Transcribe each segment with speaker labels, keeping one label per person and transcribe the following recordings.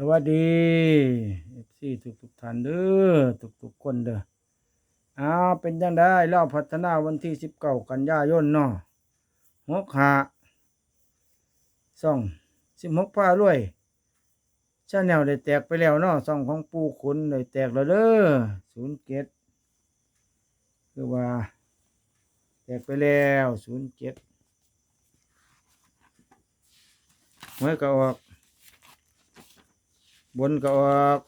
Speaker 1: สวัสดีเอฟซีทุกทุกท่านเด้อทุกทุกคนเด้อเอาเป็นยังได้เล่าพัฒนาวันที่สิบเก้ากันยายนเนาะหกหาสองสิบหกผ้ารวยชาแนลได้แตกไปแล้วเนาะสองของปูขุนได้แตกแล้วเด้อศูนย์เจ็ดคือว่า แตกไปแล้วศูนย์เจ็ดหวยก็ออก บนก็ออก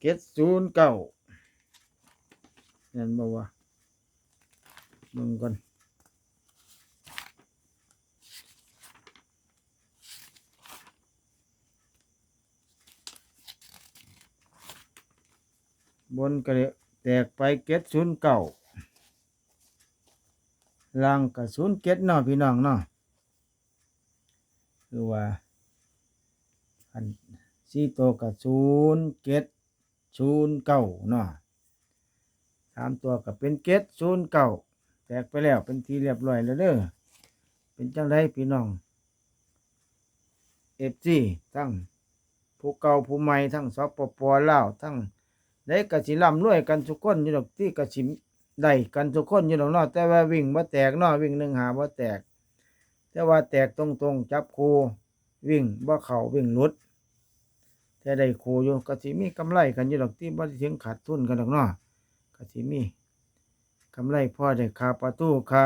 Speaker 1: เกตศูนย์เก้าเห็นบ่วะมึงก่อนบนก็แตกไปเกตศูนย์เก้าล่างกับศูนย์เกตเนาะพี่น้องเนาะคือว่า อันสี่ตัวกับศูนย์เกตศูนย์เก้าเนาะสามตัวกับเป็นเกตศูนย์เก้าแตกไปแล้วเป็นทีเรียบร้อยแล้วเด้อเป็นจังไรพี่น้องเอฟซีทั้งผู้เก่าผู้ใหม่ทั้งสปปลาวทั้งได้กระสิลำรวยกันทุกคนอยู่ดอกที่กระสิได้กันทุกคนอยู่ดอกเนาะแต่ว่าวิ่งบ่แตกเนาะวิ่งหนึ่งหาบ่าแตก แต่ว่าแตกตรงๆจับคูวิ่งบ่เข่าวิ่งลุด แต่ได้ครูอยู่ก็สิมีกำไรกันอยู่ดอกที่บ่ได้ถึงขาดทุนกันดอกเนาะก็สิมีกำไรพ่อได้ค่าประตูค่า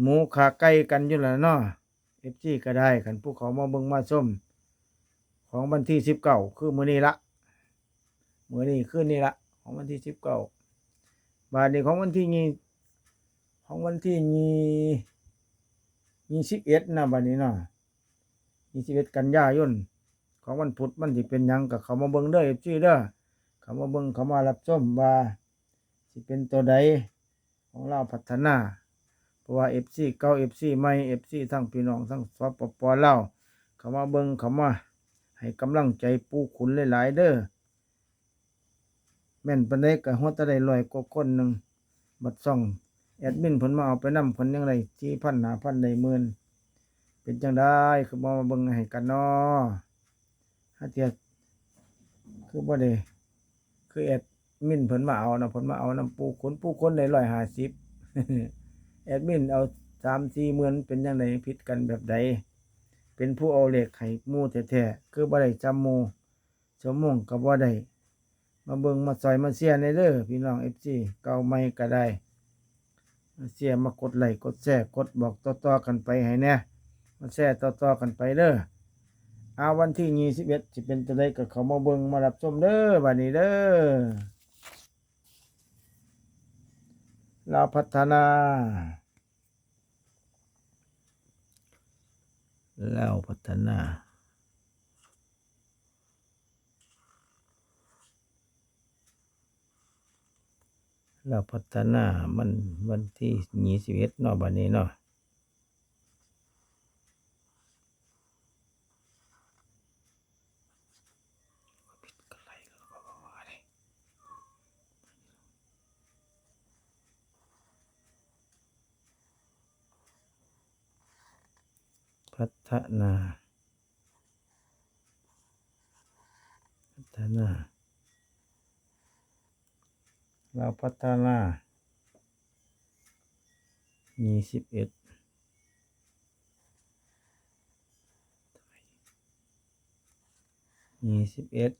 Speaker 1: หมูค่าไก่กันอยู่แล้วเนาะ FG ก็ได้กันผู้เขามาเบิ่งมาชมของวันที่สิบเก้าคือมื้อนี้ละมื้อนี้คืนนี้ละของวันที่สิบเก้าบาทนี้ของวันที่ยี่ของวันที่ยี่ยี่สิบเอ็ดนะบัดนี้เนาะยี่สิบเอ็ดกันยายน ของวันพุธมันสิเป็นยังกับเขามาเบิ่งเด้อเอฟซีเด้อเขามาเบิ่งเขามารับชมว่าสิเป็นตัวใดของเราพัฒนาเพราะว่าเอฟซีเก่าเอฟซีใหม่เอฟซีทั้งพี่น้องทั้งสปปลาเขามาเบิ่งเขามาให้กำลังใจปูขุนหลายๆเด้อแม่นปนใดก็ฮอดแต่ได้ร้อยกว่าคนหนึ่งบัดซ่องแอดมินเพิ่นมาเอาไปนำเพิ่นยังไดที่พันหาพันได้หมื่นเป็นจังได้คือมาเบิ่งให้กันเนาะ ถ้าเทียคือบ่ได้คือแอดมินเพิ่นมาเอานะเพิ่นมาเอาน้ำปูคนปูคนได้ร้อยห้าสิบแอดมินเอาสามสี่หมื่นเป็นจังไดผิดกันแบบใดเป็นผู้เอาเหลขให้หมู่แท้ๆคือบ่ได้จำมูชั่วโมงก็บ่ได้มาเบิงมาซอยมาเชียในเด้อพี่น้อง FC เก่าใหม่ก็ได้เชียมากดไลค์กดแชร์กดบอกต่อๆกันไปให้แน่มาแชร์ต่อๆกันไปเด้อ เอาวันที่ยี่สิบเอ็ดจะเป็นตัวใดก็เขามาเบิงมารับชมเด้อบัดนี้เด้อเราพัฒนาเราพัฒนาเราพัฒนามันวันที่ยี่สิบเอ็ดเนาะบัดนี้เนาะ พัฒนา พัฒนา เราพัฒนายี่สิบเอ็ดยี่สิบเอ็ด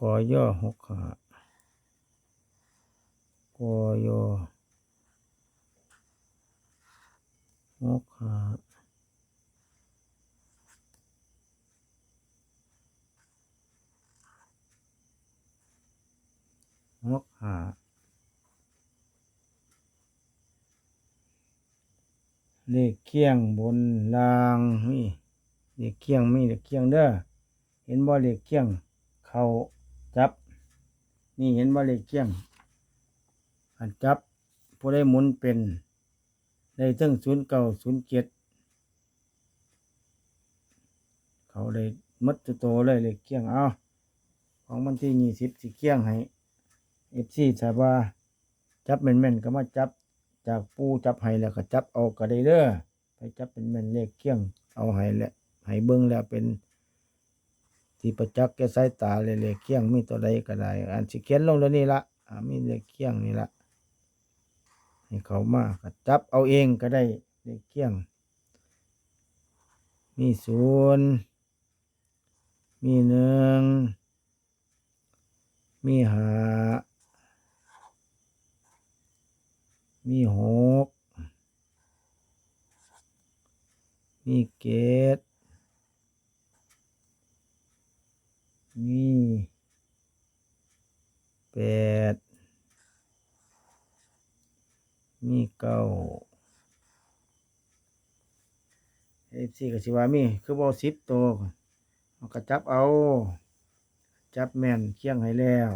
Speaker 1: กอย่อหกขากอย่อ หกขาหกขาเลขเคียงบนล่างมีเลขเคียงมีเลขเคียงเด้อเห็นบ่เลขเคียง เขาจับ นี่เห็นบ่เลขเคียงอันจับผู้ได้หมุนเป็น ได้ทั้งศูนย์เก้าศูนย์เจ็ดเขาได้มัดตัวโตเลยเลขเคียงเอาของมันที่ยี่สิบสิเคียงให้เอฟซีถ้าว่าจับแม่นๆก็มาจับจากปูจับให้แล้วก็จับเอาก็ได้เด้อไปจับเป็นแม่นเลขเคียง เอาให้แหละให้เบิ่งแล้วเป็นที่ประจักษ์แก่สายตาเลยเลขเคียงมีตัวใดก็ได้อันสิเขียนลงแล้วนี่ละอ่ามีเลขเคียงนี่ละ ให้เขามากจับเอาเองก็ได้เลขเคียง มีศูนย์มีหนึ่งมีห้ามีหกมีเกตมีแปด มีเก้าเอฟซีก็สิวามี คือบ่สิบตัวเอาก็จับเอา จับแมนเคี่ยงให้แล้ว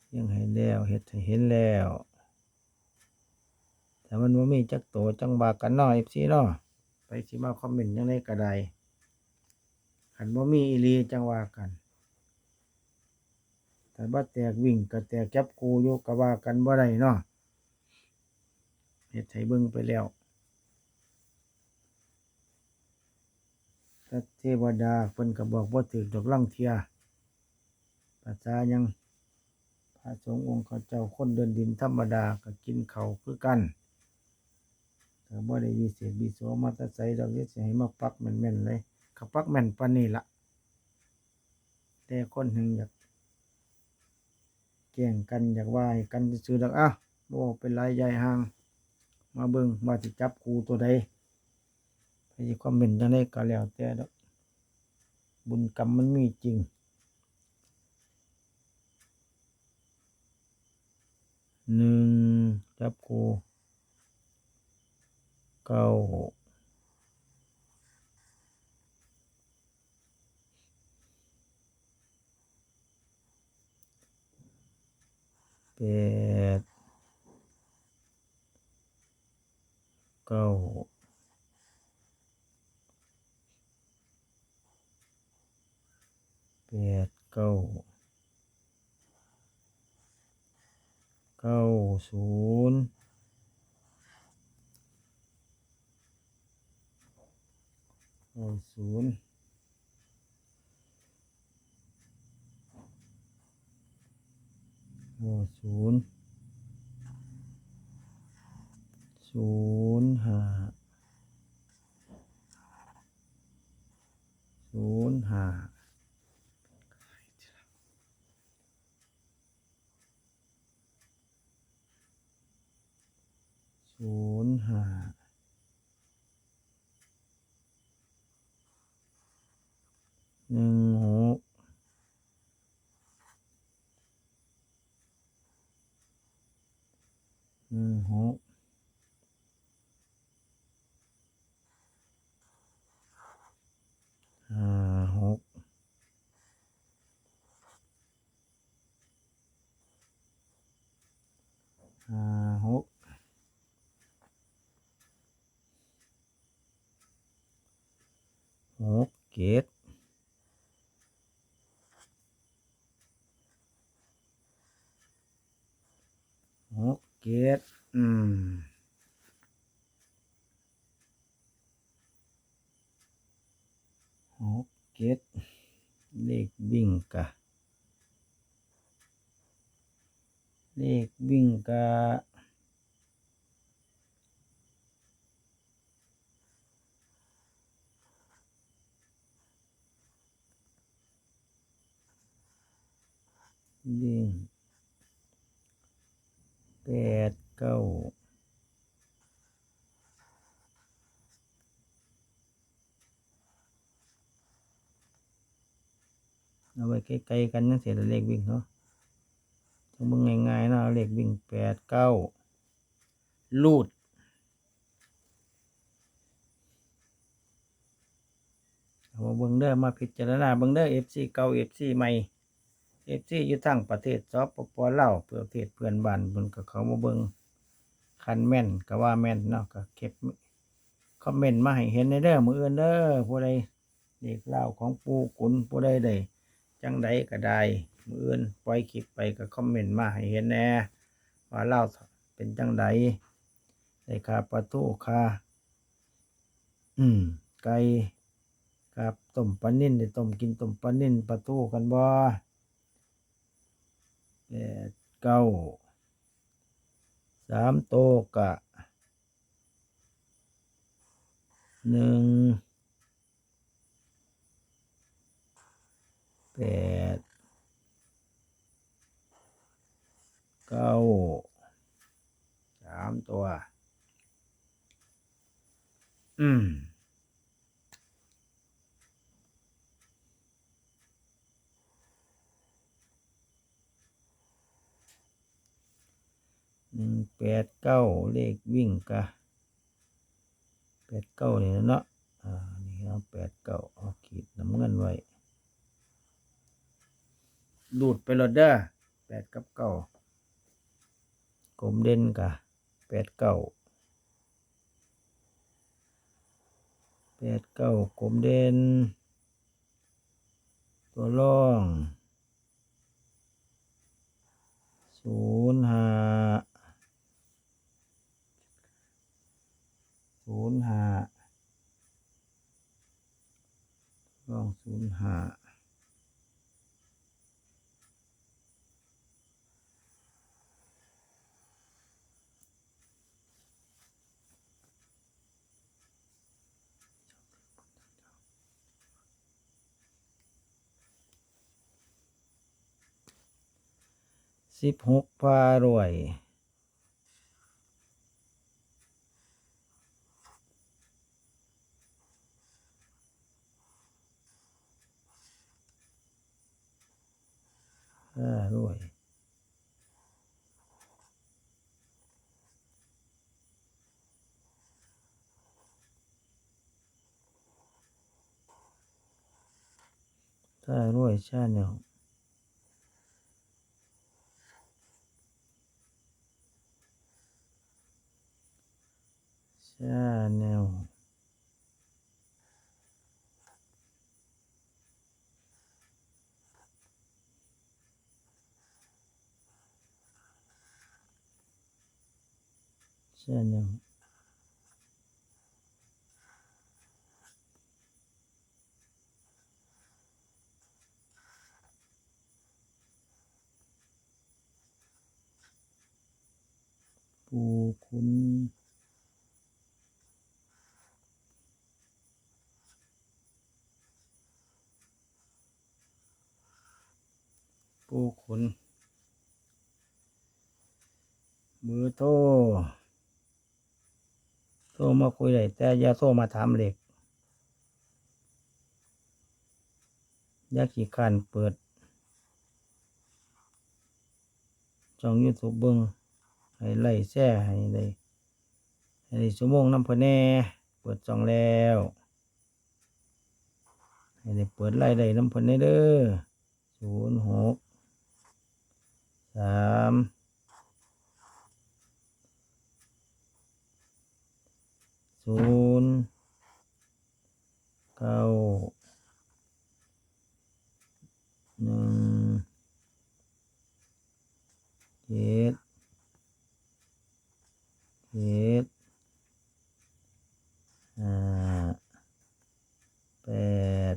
Speaker 1: เคี่ยงให้แล้วเฮ็ดให้เห็นแล้วแต่มันบ่ามีจักโตวจังบากันเนาะเอฟซีเนาะไปสิมาคอมเมนต์จังไดก็ได้คันบ่ามีอีหลีจังว่ากัน แต่บ่แตกวิ่งก็แตกจับกูอยู่ก็ว่ากันบ่ได้เนาะเฮ็ดให้เบิ่งไปแล้วถ้าเทวดาเพิ่นก็บอกว่าถือดอกลังเทียภาษายังพระสงฆ์องค์เขาเจ้าคนเดินดินธรรมดาก็กินเขาคือกันแต่บ่ได้วิเศษวิโสมาตะใสดอกเฮ็ดสิให้มาปักแม่นๆเลยเขาปักแม่นปานนี้ละแต่คนหนึ่งอยาก แกล้งกันอยากว่าให้กันซื่อๆดอกอะบ่เป็นไรใหญ่ห่าง มาเบิ่งว่าสิจับครูตัวใดไปสิความเป็นจังไดก็แล้วแต่ดอกบุญกรรมมันมีจริงหนึ่งจับครูเก้า แปดเก้าแปดเก้าเก้าศูนย์เก้าศูนย์เก้า ศูนย์ศูนย์ห้าศูนย์ห้าศูนย์ห้าหนึ่งหกหนึ่งหก ห้าหก ห้าหกหกเจ็ดหกเจ็ดอืม หกเจ็ดเลขวิ่งกะ เลขวิ่งกะ วิ่งแปดเก้าเอาไว้ใกล้ๆกันนั่นเสียเลขวิ่งเนาะจังมึงง่ายๆนะเลขวิ่งแปดเก้าลูดเอามาเบิ่งเด้อมาพิจารณาเบิ่งเด้อ FC เก่า FC ใหม่ FC อยู่ทางประเทศสปปลาเพื่อเทศเพื่อนบ้านเพิ่นก็เขามาเบิงคันแม่นก็ว่าแม่นเนาะก็เก็บคอมเมนต์มาให้เห็นในเด้อมื้ออื่นเด้อผู้ใดเลขเล่าของปูกุนผู้ใดได้จังใดก็ได้มืออื่นปล่อยคลิปไปก็คอมเมนต์มาให้เห็นแน่ว่าเล่าเป็นจังไดได้คาปลาทูคาอืม ไก่ครับต้มปลานิ่นได้ต้มกินต้มปลานิ่นปลาทูกันบ่ ดเก้าสามโตวกะหนึ่งแปดเก้าสามตัว อืม นึ่งแปดเก้าเลขวิ่งกะแปดเก้านี่นะเนาะอ่านี่เอาแปดเก้าเอาขีดน้ำเงินไว้ดูดไปรถเด้อแปดกับเก้ากลมเด่นกะแปดเก้าแปดเก้ากลมเด่นตัวร่องศูนย์ห้าศูนย์ห้าลองศูนย์ห้า สิบหกพารวย ห้ารวยห้ารวยชาแนล ชาแนลชาแนลปูคุณ ปูคุณเบอร์โทรโทรมาคุยได้แต่อย่าโทรมาถามเหล็กอยาขี่ขันเปิดช่องยูทูบเบิ้งให้ไล่แช่ให้ได้ให้ได้ชั่วโมงน้ำพแน่ เปิดช่องแล้วให้ได้เปิดไล่ได้น้ำพแน่เด้อศูนย์หก สามศูนย์เก้าหนึ่งเจ็ดเจ็ดห้าแปด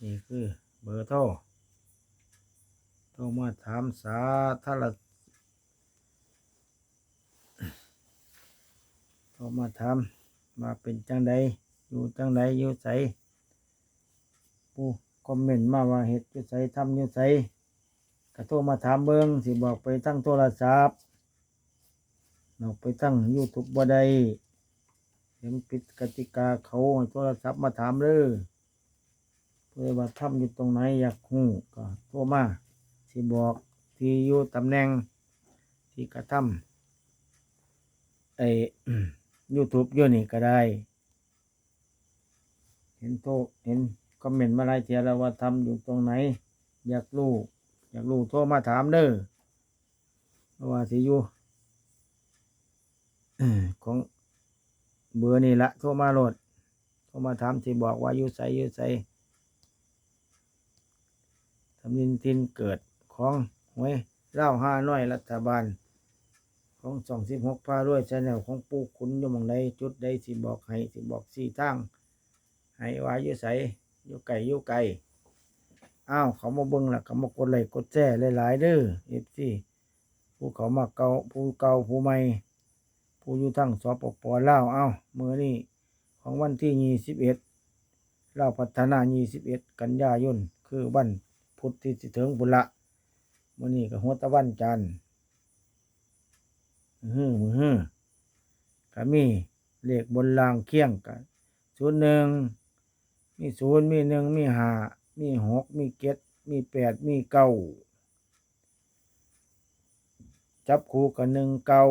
Speaker 1: นี่คือเบอร์โทร โทรมาถามสาธารณโทรมาถามมาเป็นจังใดอยู่จังใดอยู่ใสผู้คอมเมนต์มาว่าเห็ดอยู่ใสทำอยู่ใสก็โทรมาถามเบิงสิบอกไปทั้งโทรศัพท์เราไปทั้งยูทูบบ่ได้เห็นผิดกติกาเขาโทรศัพท์มาถามเลยเพื่อว่าทำอยู่ตรงไหนอยากหูก็โทรมา สิบอกที่อยู่ตำแหน่งที่กระทำไอ้ยูทูบอยู่นี่ก็ได้ เห็นโทรเห็นคอมเมนต์มาหลายเทียแล้วว่าทำอยู่ตรงไหน อยากรู้อยากรู้โทรมาถามเด้อเพราะว่าสิอยู่ของเบอร์นี่ละโทรมาโหลดโทรมาถามสิบอกว่าอยู่ใสอยู่ใสทำนินทินเกิด ของหวยเล่าห้าน้อยรัฐบาล ของสองสิบหกพารวยชาแนลของปู่ขุนอยู่มองใดจุดใดสิบอกให้สิบอกสี่ทางให้ว่าอยู่ใสอยู่ไกลอยู่ไกลอ้าวเขามาเบิ่งละเขามากดไลค์กดแชร์หลายๆเด้อเอฟซีผู้เขามาเก่าผู้เก่าผู้ใหม่ผู้อยู่ทั้งสปปลาวเอ้ามือนี้ของวันที่ยี่สิบเอ็ดลาวพัฒนายี่สิบเอ็ดกันยายนคือวันพุธที่สิถึงบุละ มือนี้ก็หัวตะวันจันทร์มือมือฮือก็มีเลขบนรางเคียงกันศูนย์หนึ่งมีศูนย์มีหนึ่งมีห้ามีหกมีเจ็ดมีแปดมีเก้าจับคู่กันหนึ่งเก้า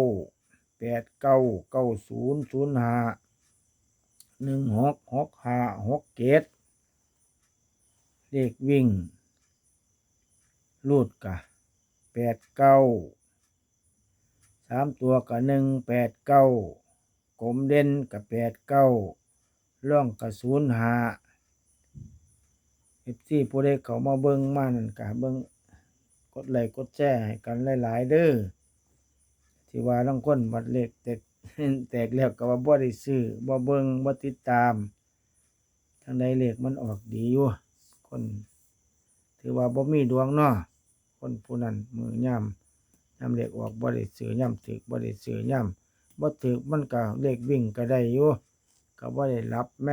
Speaker 1: แปดเก้าเก้าศูนย์ศูนย์ห้าหนึ่งหกหกห้าหกเจ็ดเลขวิ่งรูดกะ แปดเก้าสามตัวกับหนึ่งแปดเก้ากลมเด่นกับแปดเก้าล่องกับศูนย์หาเอฟซีผู้ใดเขามาเบิ้งมานั่นกะเบิ้งกดไลค์กดแชร์ให้กันหลาย ๆ เด้อที่ว่าลังคนบัดเล็กแตกแตกแล้วก็ว่าบ่ได้ซื้อบ่เบิ้งบ่ติดตามทางใดเลขมันออกดีอยู่คน ถือว่าบ่มีดวงเนาะ คนผู้นั้นมือย่ำย่ำเลขออกบ่ได้ซื้อย่ำถึกบ่ได้ซื้อย่ำบ่ถึกมันก็เลขวิ่งก็ได้อยู่ก็บ่ได้รับแหม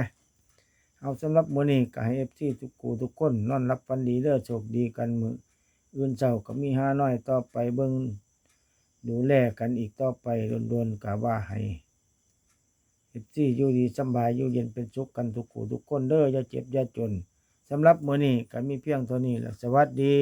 Speaker 1: เอาสำหรับมื้อนี้ก็ให้ FC ทุกกูทุกคนนอนรับฝันดีเด้อโชคดีกันมืออื่นเช้าก็มีห้าน้อยต่อไปเบิ่งดูแลกันอีกต่อไปโดนๆก็ว่าให้ FC อยู่ดีสบายอยู่เย็นเป็นสุขกันทุกกูทุกคนเด้ออย่าเจ็บอย่าจนสำหรับมื้อนี้ก็มีเพียงเท่านี้แหละสวัสดี